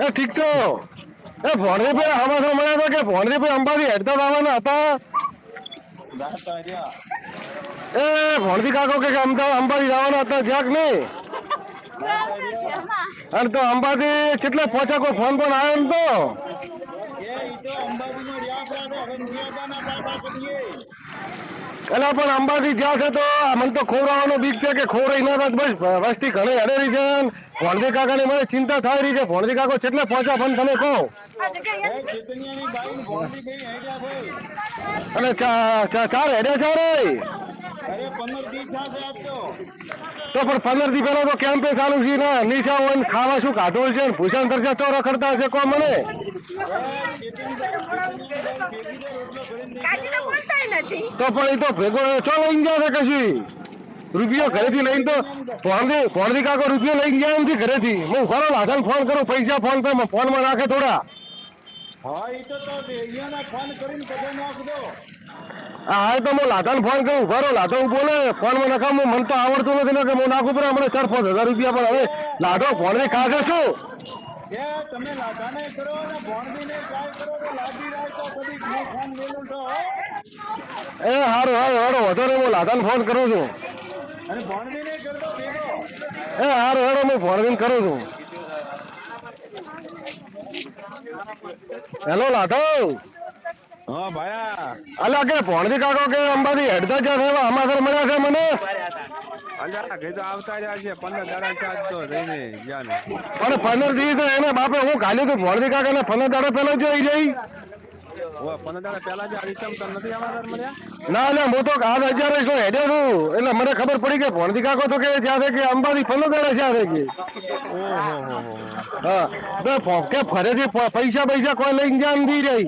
એ ઠીક તો એ ભણરી ભાઈ હમાસા મળ્યા હતા કે ભણરી ભાઈ અંબાજી હેડતા આવવાના હતા? એ ભણતી કાકો કે અમદાવાદ અંબાજી જવાના હતા જ્યાંક નહીં. અને તો અંબાજી કેટલે પહોંચ્યા કોઈ ફોન પણ આવ્યો એમ તો. એલા પણ અંબાજી જ્યાં છે તો મને તો ખોરાવાનો બીક છે કે ખોરાઈ ના બસ વસ્તી ઘણી હડેરી છે ભણજી કાકાની મને ચિંતા થાય રહી છે. ભણજી કાકો કેટલે પહોંચ્યા પણ તમે કહો. ને અને ચાર હેડે છે રે તો. પણ પંદર દી પહેલા તો કેમ્પે ચાલુ છે ને નિશા હોય ખાવા શું ખાધું છે? ને ભૂષણ દરજા તો રખડતા હશે કો મને એ ચેતનીબાઈ- ચેતનિયાની બાઈ ભેગી તો રોટલો ભરીને લઈ કાકી તો ગયો. બોલતાય નથી. તો પણ એ તો ભેગો ચો લઈને ગયા છે કશી? રૂપિયો ઘરેથી લઈને તો ફોનથી ફોનથી કાકો રૂપિયો લઈને ગયા એમથી ઘરેથી. હું કરો લાધન ફોન કરું પૈસા ફોન પે ફોનમાં નાખે થોડા. હા એ તો ફોન કરીને બધા નાખ દો. આ તો હું લાધન ફોન કરું ઉભારો લાધો બોલે ફોનમાં હું મને તો આવડતું નથી ને કે હું નાખું પડે હમણાં ચાર પાંચ હજાર રૂપિયા પણ હવે લાધો ભોણદી કાઢે શું? એ તમે લાધાને કરો ને ભોણબીને ટ્રાય કરો તો લાગી જાય તો કદી હું ફોન મેલું તો એ હારું હારું હારો વધારે હું લાધન ફોન કરું છું. અને ભોણબીને કરતો ભેગો. એ હારું હારો હું ભોણદીને કરું છું. હેલો લાધવ હા ભાયા. અલા કે ભોણદી કાકો કે અંબાજી હેડતા જ્યાં છે? અમાસર મળ્યા છે મને? અલ્યા કે તો આવતા રહ્યા છે પંદર દાડા ચાર તો રહીને ગયા ને. પણ પંદર દિવસ તો એને બાપે હું ગાલ્યું તો ભોણદી કાકા ને પંદર દાડા પહેલા જોઈ જઈ પંદર દાડા પહેલા જે આઈટમ તો નથી આવવાના મળ્યા? ના ના હું તો આજ હજાર શું હેડ્યો છું. એટલે મને ખબર પડી કે ભોણદી કાકો તો કે જ્યાં છે કે અંબાજી પંદર દાડા જ્યાં છે કે. ઓહો હો તો કે ફરેથી પૈસા પૈસા કોઈ લઈને જ્યાં નથી રહી.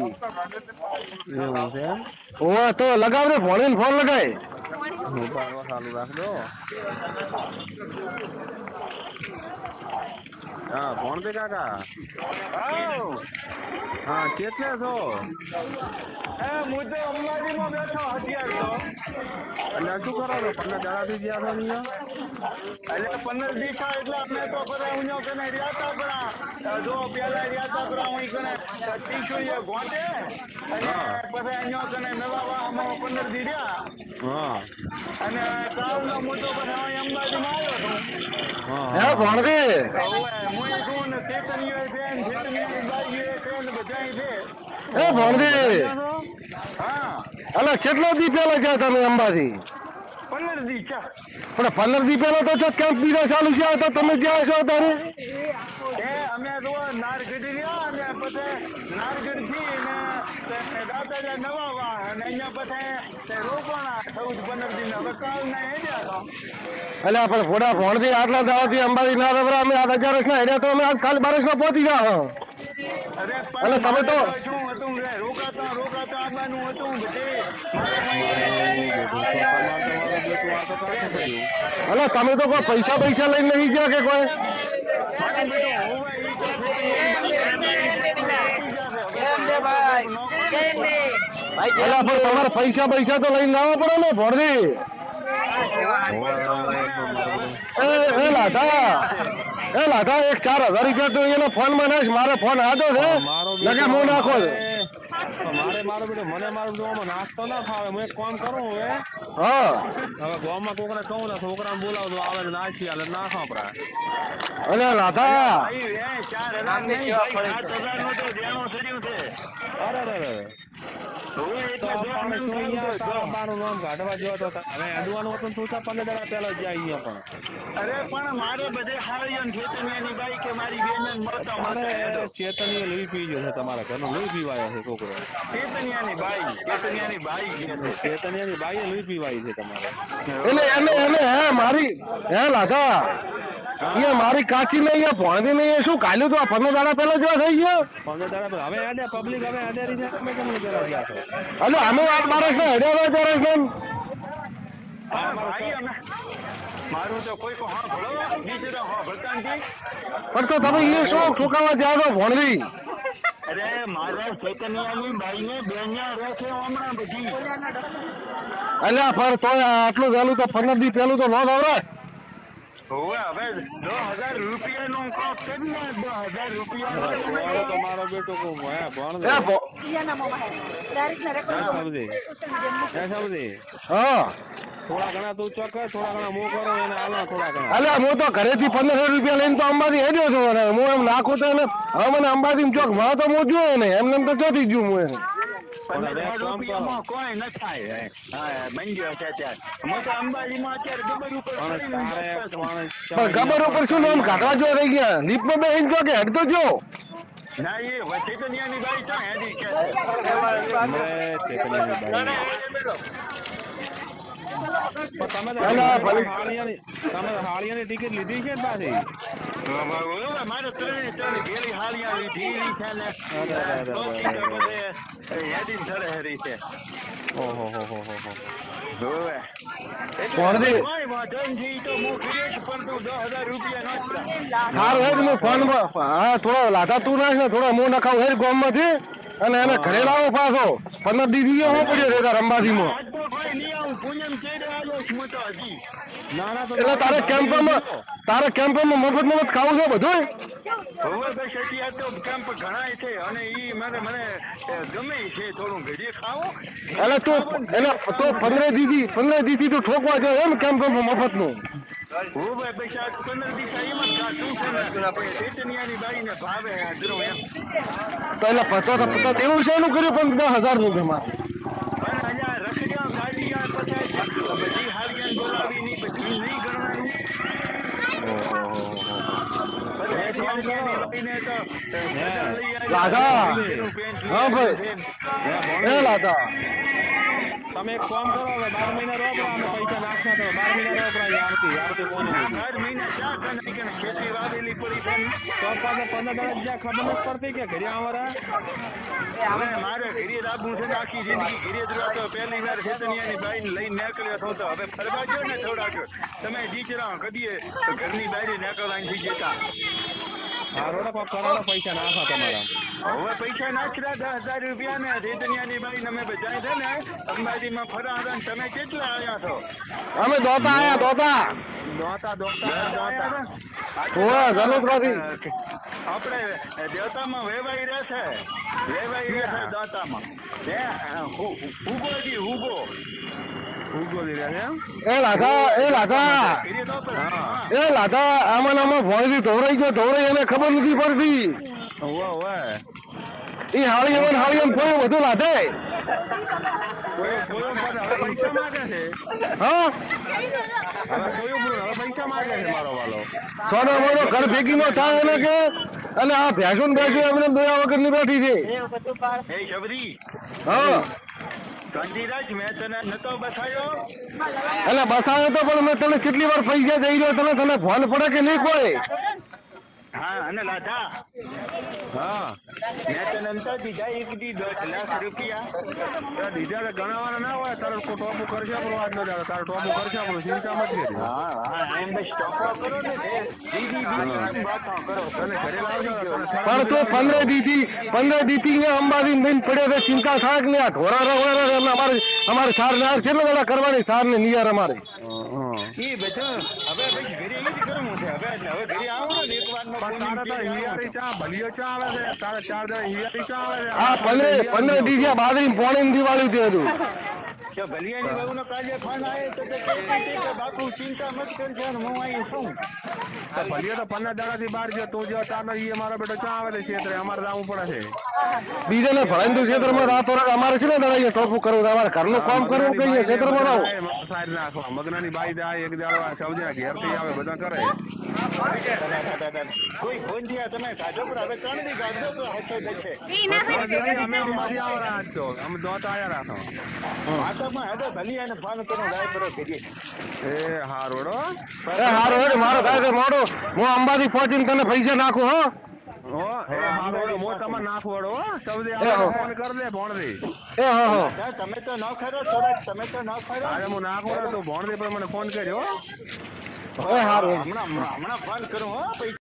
એવું છે એમ? તો લગાવ ભોણીને ફોન લગાય. ઊભા ચાલુ રાખજો હા. કોણ છે કાકા હા કેટલે છો હું પંદર દાડાથી એટલે પંદર જો પેલા રહ્યા તા પરા હું કને અને પછી અહીંયા પંદર દી રહ્યા અને કાલનો મુદ્દો બનાવી અંબાજીમાં આવ્યો હતો. હે ભોણદી હું છું ને ચેતનીઓ છે ને ચેતનીઓની બાઈઓ છે ને છે. હે ભોણદી હા. અલા કેટલો દી પહેલા ગયા તમે અંબાજી? પંદર દી ચા. પણ પંદર દી પહેલા તો છો કેમ્પ બીજા ચાલુ છે તો તમે જ્યાં છો અત્યારે? અમે તો નારગઢ રહ્યા અને પછી નારગઢથી ને તે દાદાજા નવા વાહન અહીંયા બધા રોપણા ચૌદ પંદર દિન હવે કાલ ના હેડ્યા હતા. અલ્યા પણ ફોડા ભોણથી આટલા દાડાથી અંબાજી ના રબરા અમે આજ હજાર વર્ષના હેડ્યા તો અમે આજ કાલ બારસમાં પહોંચી ગયા અરે અને તમે તો- શું હતું રોકાતા રોકાતા આવવાનું હતું બધે. અલ્યા તમે તો કોઈ પૈસા પૈસા લઈને નહીં ગયા કે કોઈ? અલ્યા પણ તમારે પૈસા પૈસા તો લઈને લાવવા પડે ને ભોણથી એ લાધા એ લાધા એક ચાર હજાર રૂપિયા તો એના ફોનમાં નાખ મારે ફોન આદો છે. લગે હું નાખો છો. મારે મારો બેટો મને મારું જોવામાં નાસ્તો ના ફાવે. હું એક કામ કરું હવે. હા. હવે ગામમાં કોકને કહું ને છોકરાને બોલાવજો આવે ને નાખી હાલે ના સાંભળા અરે તો છે. અરે બાઈ તમારે ચેતનીય લોહી પી ગયો છે તમારા ઘરનો. લોહી પીવાયો છે છોકરો. ચેતનિયાની બાઈ ચેતનિયાની બાઈ કે છે. ચેતનીયાની બાઈએ લોહી પીવાય છે તમારે. એટલે એને એને હે મારી હે લાધા. અહીંયા મારી કાચી નહીં અહીંયા ભણતી નહીં શું? કાલ્યું તો આ પંદર દાડા પહેલા જેવા થઈ ગયો? પંદર દાડા હવે આડે પબ્લિક હવે તમે કેમ અમે આઠ બારસ ને અઢાર તો તો ભળતા નથી પણ તો તમે એ શું ઠોકાવા જ્યાં તો ભણવી? અરે મારા ચેતનિયાની બાઈને બેન્યા રહે હમણાં બધી. અલ્યા પણ તોય આટલું વહેલું તો પંદર દી પહેલું તો ન દવરાય હવે હવે દસ હજાર રૂપિયાનું કોક કરી ને દસ હજાર રૂપિયા. પોવાડો તો મારો બેટો કો હે ભણ થોડા ઘણા તું ચક થોડા ઘણા મો કરો એને હાલો થોડા ઘણા. અલ્યા હું તો ઘરેથી પંદરસો રૂપિયા લઈને તો અંબાજી હેડ્યો છું હું એમ નાખું તો એને હવે મને અંબાજી ચોકમાં તો હું જોયો ને એમને એમ તો ચોથી ગયું હું એને. કોઈ ન થાય હે. હા છે ત્યાં હું તો અંબાજીમાં અત્યારે ગબર ઉપર ગબર શું નામ? કાઢવા જો રહી ગયા. લીપમાં બે ઇંચ કે હેડતો જો. ના એ વચ્ચે તો ન્યાની ગાડી તો હેડી કે છે. હમણે ચેતનાની બાઈ. પણ તમે તો અલા, ભલે. હાળિયાની તમે તો હાળિયાની ટિકિટ લીધી છે પાછી? મારે ત્રણે ત્રણ ભેળી હાલિયા લીધી છે ને અરે, અરે, અરે, ચોથી અરે, તો બધે હેડીને ચડે હેરી છે. ઓહો હો હો હો હો. હવે ભણજી. કોઈ વાંધો નથી, ઈ તો હું કર્યો છું, પણ તું દસ હજાર રૂપિયા નાખતા સારું હેડ હું ફોનમાં હા થોડો લાટા તું નાખ ને થોડા હું નખાવ હેડ ગામમાંથી. અને એને ઘરે લાવો પાછો. પંદર દીદી હું પડ્યો છે તાર અંબાજીમાં. એટલે તારે કેમ્પમાં તારે કેમ્પમાં મફત મફત ખાવું છે બધું એટલે તું એટલે તો પંદરે દીદી પંદર દીદી તો ઠોકવા જો એમ કેમ્પમાં મફતનું. તો એટલે પતો તો પતો એવું છે એનું કર્યું પણ દસ હજારનું તેમાં પણ અહીંયા રખડ્યા ગાડીયા પછી બધી હારિયાને બોલાવી ની બધું નહીં ગણવાનું પેન્ટ હા, ભાઈ. એ લાતા તમે એક કામ કરો હવે બાર મહિના રોકડા અમે પૈસા નાખતા તો બાર મહિના રોકડા આવતી આવતી કોને બાર મહિના ચા કરી કે ખેતી વાવેલી પડી છે. તો પાછા પંદર દાડા જ્યાં ખબર નથી પડતી કે ઘરે હવે મારે ઘરે આબુ છે આખી જિંદગી. ઘરે જ રહ્યો પહેલી વાર ખેતનિયાની બાઈને લઈને નીકળ્યો હતો તો હવે ફરવા ગયો ને થોડાક? તમે દીકરા કદીએ? ઘરની બહાર નીકળવાની જતા હા રોડે પૈસા નાખા તમારા. હવે પૈસા નાખ્યા દસ હજાર રૂપિયા ને ખેતનિયાની બાઈને અમે છે ને અંબાજીમાં ફરા હતા ને તમે કેટલા આવ્યા છો? અમે દોતા આયા દોતા. દોતા દોતા દોતા હોવે, જલોદરાથી. આપણે દેવતામાં વેવાઈ રહેશે વેવાઈ રહેશે દોતામાં. હે હુગોજી હુગો. એ લાતા એ હા. એ લાતા આમાં આમાં ભોયથી ધોરાઈ ગયો ધોરાઈ એને ખબર નથી પડતી. એ હાળી એમ હાળી એમ કોઈ બધું સોનો મોનો ઘર ભેગી થાય એને કે? અને આ ભેંસો ને ભેંસો એમને દોયા વગરની બેઠી છે. હે? ગાંધીરાજ, મેં તને નતો બસાયો. એટલે બસાયો તો પણ મેં તને કેટલી વાર પૈસા દઈ રહ્યો, તને તને ફોન પડે કે નહીં કોઈ હા અને લાધા. હા. મેં તને નતા દીધા એક દી દસ લાખ રૂપિયા. તો દીધા તો ના હોય તારે ટોપું કરશે આપણું આજ દાડો તારે ટોપું કરશે આપણું ચિંતા મત કરી. હા. હા એમ બસ ટોપો કરો ને દીદી દીદી વાતો કરો. તને ઘરે લાવજો પણ તું પંદર દીધી પંદર દીધી અહીંયા અંબાજી લઈને પડ્યો છે ચિંતા થાક ને આ ઢોરા અમારે અમારે સાર ના કેટલા દાડા કરવાની સાર ને નિયાર અમારે? એ બધું હવે ઘરે એ જ કરવું છે હવે હવે ઘરે આવો. આ પંદર પંદર દીથી બાદરી પોણી દિવાળી તે હતું. કે ભલિયાની વહુનો કાલે ફોન આવે તો તે કે બાપુ ચિંતા મત કરજો ને હું અહીં છું. તો ભલિયો તો પંદર દાડા થી બહાર ગયો તું જો તાનો ઈ અમારો બેટો ક્યાં આવે છે એટલે અમારે જવું પડે છે. બીજાને ભણાઈ તું ક્ષેત્રમાં રાતો રાત અમારે છે ને દાડા અહીંયા ટોપું કરવું. અમારે ઘરનું કામ કરવું કઈ અહીંયા ક્ષેત્રમાં રહો. સાઈડ નાખવા. મગનાની બાઈ જાય એક દાડો આ ઘેરથી આવે બધા કરે. કોઈ ફોન થયા તમે સાજો પર હવે ત્રણ દી કાઢો તો હશે જશે ઈ ના અમે ભાઈ. અમારી આવરા છો અમે દોતા આયા રાખો વાતોમાં હવે ભલિયાને ફોન કરો રાય કરો કરીએ એ હારું એ હારું મારો થાય છે હું અંબાજી પહોંચીને તને પૈસા નાખું હો. મો તમે તો ન ખરો થોડાક તમે તો ન ખરો હું નાખવડો તો ભોણથી પણ મને ફોન કર્યો હો. એ હમણાં હમણાં ફોન કરું હો પૈસા.